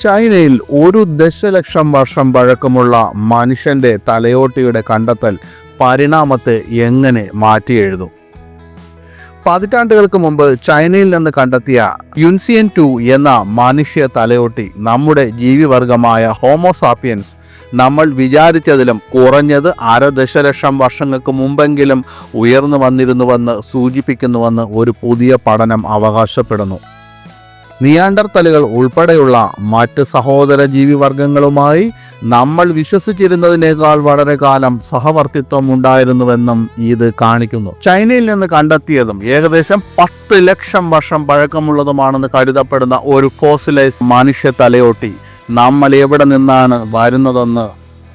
ചൈനയിൽ ഒരു ദശലക്ഷം വർഷം പഴക്കമുള്ള മനുഷ്യന്റെ തലയോട്ടിയുടെ കണ്ടെത്തൽ പരിണാമത്തെ എങ്ങനെ മാറ്റിയെഴുതും? പതിറ്റാണ്ടുകൾക്ക് മുമ്പ് ചൈനയിൽ നിന്ന് കണ്ടെത്തിയ യുൻസിയൻ ടു എന്ന മനുഷ്യ തലയോട്ടി നമ്മുടെ ജീവിവർഗമായ ഹോമോസാപ്പിയൻസ് നമ്മൾ വിചാരിച്ചതിലും കുറഞ്ഞത് അര ദശലക്ഷം വർഷങ്ങൾക്ക് മുമ്പെങ്കിലും ഉയർന്നു വന്നിരുന്നുവെന്ന് സൂചിപ്പിക്കുന്നുവെന്ന് ഒരു പുതിയ പഠനം അവകാശപ്പെടുന്നു. നിയാണ്ടർത്തലുകൾ ഉൾപ്പെടെയുള്ള മറ്റ് സഹോദര ജീവിവർഗങ്ങളുമായി നമ്മൾ വിശ്വസിച്ചിരുന്നതിനേക്കാൾ വളരെ കാലം സഹവർത്തിത്വം ഉണ്ടായിരുന്നുവെന്നും ഇത് കാണിക്കുന്നു. ചൈനയിൽ നിന്ന് കണ്ടെത്തിയതും ഏകദേശം പത്ത് ലക്ഷം വർഷം പഴക്കമുള്ളതുമാണെന്ന് കരുതപ്പെടുന്ന ഒരു ഫോസിലൈസ് മനുഷ്യ തലയോട്ടി നമ്മൾ എവിടെ നിന്നാണ് വരുന്നതെന്ന്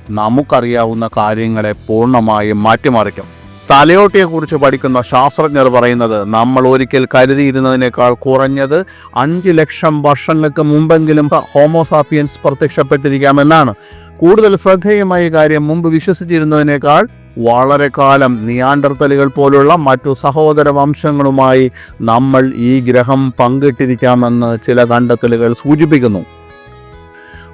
നമുക്കറിയാവുന്ന കാര്യങ്ങളെ പൂർണമായും മാറ്റിമറിക്കും. തലയോട്ടിയെക്കുറിച്ച് പഠിക്കുന്ന ശാസ്ത്രജ്ഞർ പറയുന്നത് നമ്മൾ ഒരിക്കൽ കരുതിയിരുന്നതിനേക്കാൾ കുറഞ്ഞത് അഞ്ച് ലക്ഷം വർഷങ്ങൾക്ക് മുമ്പെങ്കിലും ഹോമോസാപ്പിയൻസ് പ്രത്യക്ഷപ്പെട്ടിരിക്കാമെന്നാണ്. കൂടുതൽ ശ്രദ്ധേയമായ കാര്യം മുമ്പ് വിശ്വസിച്ചിരുന്നതിനേക്കാൾ വളരെ കാലം നിയാണ്ടർത്തലുകൾ പോലുള്ള മറ്റു സഹോദര വംശങ്ങളുമായി നമ്മൾ ഈ ഗ്രഹം പങ്കിട്ടിരിക്കാമെന്ന് ചില കണ്ടെത്തലുകൾ സൂചിപ്പിക്കുന്നു.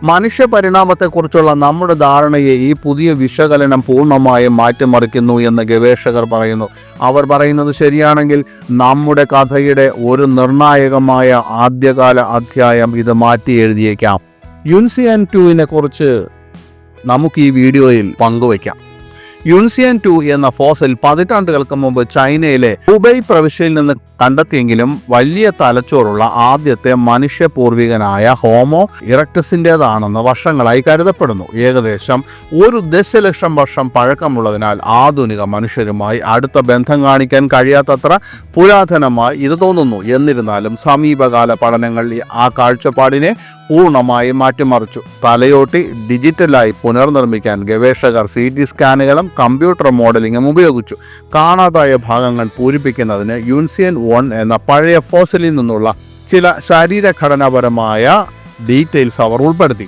മനുഷ്യ പരിണാമത്തെക്കുറിച്ചുള്ള നമ്മുടെ ധാരണയെ ഈ പുതിയ വിശകലനം പൂർണമായും മാറ്റിമറിക്കുന്നു എന്ന് ഗവേഷകർ പറയുന്നു. അവർ പറയുന്നത് ശരിയാണെങ്കിൽ നമ്മുടെ കഥയുടെ ഒരു നിർണായകമായ ആദ്യകാല അധ്യായം ഇത് മാറ്റി എഴുതിയേക്കാം. യുൻസിയൻ ടുവിനെ കുറിച്ച് നമുക്ക് ഈ വീഡിയോയിൽ പങ്കുവയ്ക്കാം. യുൻസിയൻ ടു എന്ന ഫോസിൽ പതിറ്റാണ്ടുകൾക്ക് മുമ്പ് ചൈനയിലെ ഹുബൈ പ്രവിശ്യയിൽ നിന്ന് കണ്ടെത്തിയെങ്കിലും വലിയ തലച്ചോറുള്ള ആദ്യത്തെ മനുഷ്യപൂർവികനായ ഹോമോ ഇറക്ടസിന്റെതാണെന്ന് വർഷങ്ങളായി കരുതപ്പെടുന്നു. ഏകദേശം ഒരു ദശലക്ഷം വർഷം പഴക്കമുള്ളതിനാൽ ആധുനിക മനുഷ്യരുമായി അടുത്ത ബന്ധം കാണിക്കാൻ കഴിയാത്തത്ര പുരാതനമായി ഇത് തോന്നുന്നു. എന്നിരുന്നാലും സമീപകാല പഠനങ്ങൾ ആ കാഴ്ചപ്പാടിനെ പൂർണമായും മാറ്റിമറിച്ചു. തലയോട്ടി ഡിജിറ്റലായി പുനർനിർമ്മിക്കാൻ ഗവേഷകർ സി ടി സ്കാനുകളും കമ്പ്യൂട്ടർ മോഡലിംഗും ഉപയോഗിച്ചു. കാണാതായ ഭാഗങ്ങൾ പൂരിപ്പിക്കുന്നതിന് യുൻസിയൻ വൺ എന്ന പഴയ ഫോസിലിൽ നിന്നുള്ള ചില ശരീരഘടനാപരമായ ഡീറ്റെയിൽസ് അവർ ഉൾപ്പെടുത്തി.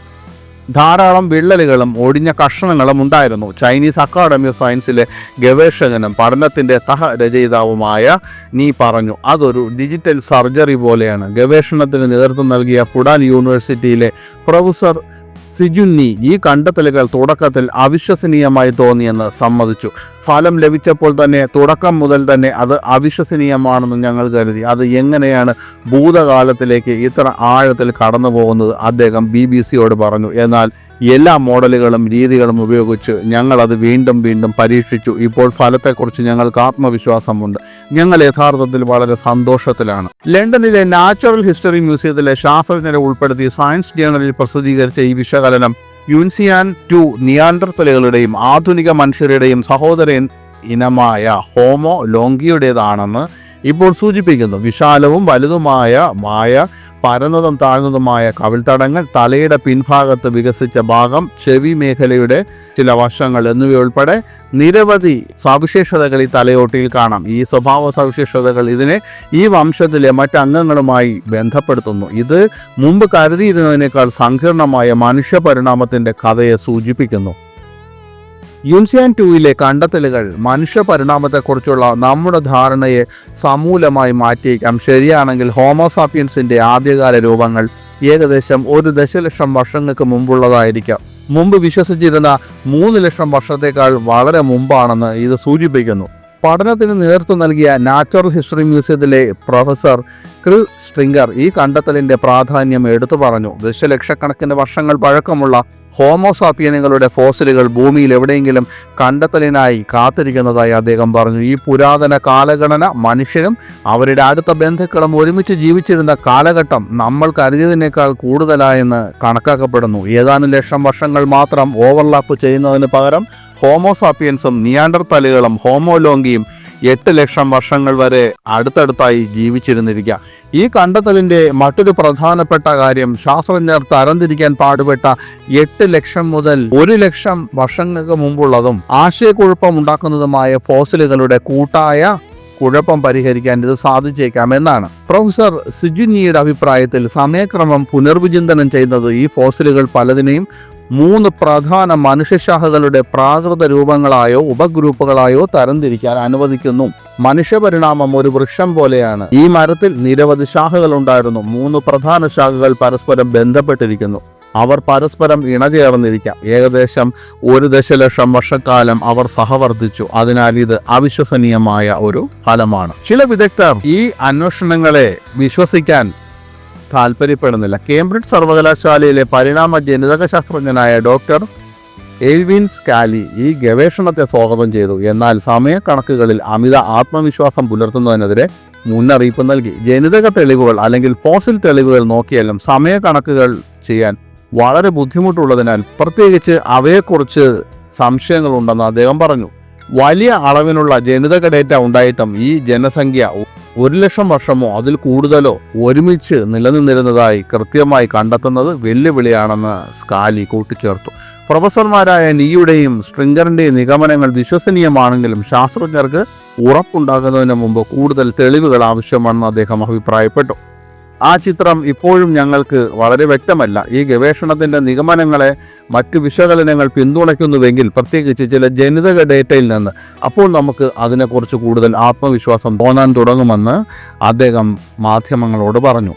ധാരാളം വിള്ളലുകളും ഒടിഞ്ഞ കഷണങ്ങളും ഉണ്ടായിരുന്നു. ചൈനീസ് അക്കാഡമി ഓഫ് സയൻസിലെ ഗവേഷകനും പഠനത്തിന്റെ തഹ രചയിതാവുമായ നീ പറഞ്ഞു. അതൊരു ഡിജിറ്റൽ സർജറി പോലെയാണ്. ഗവേഷണത്തിന് നേതൃത്വം നൽകിയ പുഡാൻ യൂണിവേഴ്സിറ്റിയിലെ പ്രൊഫസർ സിജുന്നി ഈ കണ്ടെത്തലുകൾ തുടക്കത്തിൽ അവിശ്വസനീയമായി തോന്നിയെന്ന് സമ്മതിച്ചു. ഫലം ലഭിച്ചപ്പോൾ തന്നെ തുടക്കം മുതൽ തന്നെ അത് അവിശ്വസനീയമാണെന്ന് ഞങ്ങൾ കരുതി. അത് എങ്ങനെയാണ് ഭൂതകാലത്തിലേക്ക് ഇത്ര ആഴത്തിൽ കടന്നു പോകുന്നത് അദ്ദേഹം ബി ബി സിയോട് പറഞ്ഞു. എന്നാൽ എല്ലാ മോഡലുകളും രീതികളും ഉപയോഗിച്ച് ഞങ്ങൾ അത് വീണ്ടും വീണ്ടും പരീക്ഷിച്ചു. ഇപ്പോൾ ഫലത്തെക്കുറിച്ച് ഞങ്ങൾക്ക് ആത്മവിശ്വാസമുണ്ട്. ഞങ്ങൾ യഥാർത്ഥത്തിൽ വളരെ സന്തോഷത്തിലാണ്. ലണ്ടനിലെ നാച്ചുറൽ ഹിസ്റ്ററി മ്യൂസിയത്തിലെ ശാസ്ത്രജ്ഞരെ ഉൾപ്പെടുത്തി സയൻസ് ജേണലിൽ പ്രസിദ്ധീകരിച്ച ഈ വിശകലനം യുൻസിയാൻ ടു നിയാണ്ടർത്തലുകളുടെയും ആധുനിക മനുഷ്യരുടെയും സഹോദരൻ ഇനമായ ഹോമോ ലോങ്കിയുടേതാണെന്ന് ഇപ്പോൾ സൂചിപ്പിക്കുന്നു വിശാലവും വലുതുമായ മായ പരന്നതും താഴ്ന്നതുമായ കവിൾത്തടങ്ങൾ തലയുടെ പിൻഭാഗത്ത് വികസിച്ച ഭാഗം ചെവി മേഖലയുടെ ചില വശങ്ങൾ എന്നിവയുൾപ്പെടെ നിരവധി സവിശേഷതകൾ ഈ തലയോട്ടിയിൽ കാണാം. ഈ സ്വഭാവ സവിശേഷതകൾ ഇതിനെ ഈ വംശത്തിലെ മറ്റംഗങ്ങളുമായി ബന്ധപ്പെടുത്തുന്നു. ഇത് മുമ്പ് കരുതിയിരുന്നതിനേക്കാൾ സങ്കീർണമായ മനുഷ്യ പരിണാമത്തിന്റെ കഥയെ സൂചിപ്പിക്കുന്നു. യുൻസിയാൻ ടൂയിലെ കണ്ടെത്തലുകൾ മനുഷ്യ പരിണാമത്തെക്കുറിച്ചുള്ള നമ്മുടെ ധാരണയെ സമൂലമായി മാറ്റിയേക്കാം. ശരിയാണെങ്കിൽ ഹോമോസാപ്പിയൻസിന്റെ ആദ്യകാല രൂപങ്ങൾ ഏകദേശം ഒരു ദശലക്ഷം വർഷങ്ങൾക്ക് മുമ്പുള്ളതായിരിക്കാം. മുമ്പ് വിശ്വസിച്ചിരുന്ന മൂന്ന് ലക്ഷം വർഷത്തേക്കാൾ വളരെ മുമ്പാണെന്ന് ഇത് സൂചിപ്പിക്കുന്നു. പഠനത്തിന് നേതൃത്വം നൽകിയ നാച്ചുറൽ ഹിസ്റ്ററി മ്യൂസിയത്തിലെ പ്രൊഫസർ ക്രി സ്ട്രിംഗർ ഈ കണ്ടെത്തലിന്റെ പ്രാധാന്യം എടുത്തു പറഞ്ഞു. ദശലക്ഷക്കണക്കിന് വർഷങ്ങൾ പഴക്കമുള്ള ഹോമോസാപ്പിയനുകളുടെ ഫോസിലുകൾ ഭൂമിയിൽ എവിടെയെങ്കിലും കണ്ടെത്തലിനായി കാത്തിരിക്കുന്നതായി അദ്ദേഹം പറഞ്ഞു. ഈ പുരാതന കാലഗണന മനുഷ്യരും അവരുടെ അടുത്ത ബന്ധുക്കളും ഒരുമിച്ച് ജീവിച്ചിരുന്ന കാലഘട്ടം നമ്മൾ കരുതിയതിനേക്കാൾ കൂടുതലായെന്ന് കണക്കാക്കപ്പെടുന്നു. ഏതാനും ലക്ഷം വർഷങ്ങൾ മാത്രം ഓവർലാപ്പ് ചെയ്യുന്നതിന് പകരം ഹോമോസാപ്പിയൻസും നിയാണ്ടർത്തലുകളും ഹോമോലോങ്കിയും എട്ട് ലക്ഷം വർഷങ്ങൾ വരെ അടുത്തടുത്തായി ജീവിച്ചിരുന്നിരിക്കുക. ഈ കണ്ടെത്തലിന്റെ മറ്റൊരു പ്രധാനപ്പെട്ട കാര്യം ശാസ്ത്രജ്ഞർ തരംതിരിക്കാൻ പാടുപെട്ട എട്ട് ലക്ഷം മുതൽ ഒരു ലക്ഷം വർഷങ്ങൾക്ക് മുമ്പുള്ളതും ആശയക്കുഴപ്പം ഉണ്ടാക്കുന്നതുമായ ഫോസിലുകളുടെ കൂട്ടായ കുഴപ്പം പരിഹരിക്കാൻ ഇത് സാധിച്ചേക്കാം എന്നാണ്. പ്രൊഫസർ സിജുനിയുടെ അഭിപ്രായത്തിൽ സമയക്രമം പുനർവിചിന്തനം ചെയ്യുന്നത് ഈ ഫോസിലുകൾ പലതിനെയും മൂന്ന് പ്രധാന മനുഷ്യശാഖകളുടെ പ്രാകൃത രൂപങ്ങളായോ ഉപഗ്രൂപ്പുകളായോ തരംതിരിക്കാൻ അനുവദിക്കുന്നു. മനുഷ്യപരിണാമം ഒരു വൃക്ഷം പോലെയാണ്. ഈ മരത്തിൽ നിരവധി ശാഖകൾ ഉണ്ടായിരുന്നു. മൂന്ന് പ്രധാന ശാഖകൾ പരസ്പരം ബന്ധപ്പെട്ടിരിക്കുന്നു. അവർ പരസ്പരം ഇണചേർന്നിരിക്കാം. ഏകദേശം ഒരു ദശലക്ഷം വർഷക്കാലം അവർ സഹവർത്തിച്ചു. അതിനാൽ ഇത് അവിശ്വസനീയമായ ഒരു ഫലമാണ്. ചില വിദഗ്ധർ ഈ അന്വേഷണങ്ങളെ വിശ്വസിക്കാൻ താല്പര്യപ്പെടുന്നില്ല. കേംബ്രിഡ്ജ് സർവകലാശാലയിലെ പരിണാമ ജനിതക ശാസ്ത്രജ്ഞനായ ഡോക്ടർ എൽവിൻ സ്കാലി ഈ ഗവേഷണത്തെ സ്വാഗതം ചെയ്തു. എന്നാൽ സമയക്കണക്കുകളിൽ അമിത ആത്മവിശ്വാസം പുലർത്തുന്നതിനെതിരെ മുന്നറിയിപ്പ് നൽകി. ജനിതക തെളിവുകൾ അല്ലെങ്കിൽ ഫോസിൽ തെളിവുകൾ നോക്കിയാലും സമയക്കണക്കുകൾ ചെയ്യാൻ വളരെ ബുദ്ധിമുട്ടുള്ളതിനാൽ പ്രത്യേകിച്ച് അവയെക്കുറിച്ച് സംശയങ്ങളുണ്ടെന്ന് അദ്ദേഹം പറഞ്ഞു. വലിയ അളവിനുള്ള ജനിതക ഡേറ്റ ഉണ്ടായിട്ടും ഈ ജനസംഖ്യ ഒരു ലക്ഷം വർഷമോ അതിൽ കൂടുതലോ ഒരുമിച്ച് നിലനിന്നിരുന്നതായി കൃത്യമായി കണ്ടെത്തുന്നത് വെല്ലുവിളിയാണെന്ന് സ്കാലി കൂട്ടിച്ചേർത്തു. പ്രൊഫസർമാരായ നീയുടെയും സ്ട്രിംഗറിന്റെയും നിഗമനങ്ങൾ വിശ്വസനീയമാണെങ്കിലും ശാസ്ത്രജ്ഞർക്ക് ഉറപ്പുണ്ടാകുന്നതിന് മുമ്പ് കൂടുതൽ തെളിവുകൾ ആവശ്യമാണെന്ന് അദ്ദേഹം അഭിപ്രായപ്പെട്ടു. ആ ചിത്രം ഇപ്പോഴും ഞങ്ങൾക്ക് വളരെ വ്യക്തമല്ല. ഈ ഗവേഷണത്തിന്റെ നിഗമനങ്ങളെ മറ്റു വിശകലനങ്ങൾ പിന്തുണയ്ക്കുന്നുവെങ്കിൽ പ്രത്യേകിച്ച് ചില ജനിതക ഡേറ്റയിൽ നിന്ന് അപ്പോൾ നമുക്ക് അതിനെക്കുറിച്ച് കൂടുതൽ ആത്മവിശ്വാസം തോന്നാൻ തുടങ്ങുമെന്ന് അദ്ദേഹം മാധ്യമങ്ങളോട് പറഞ്ഞു.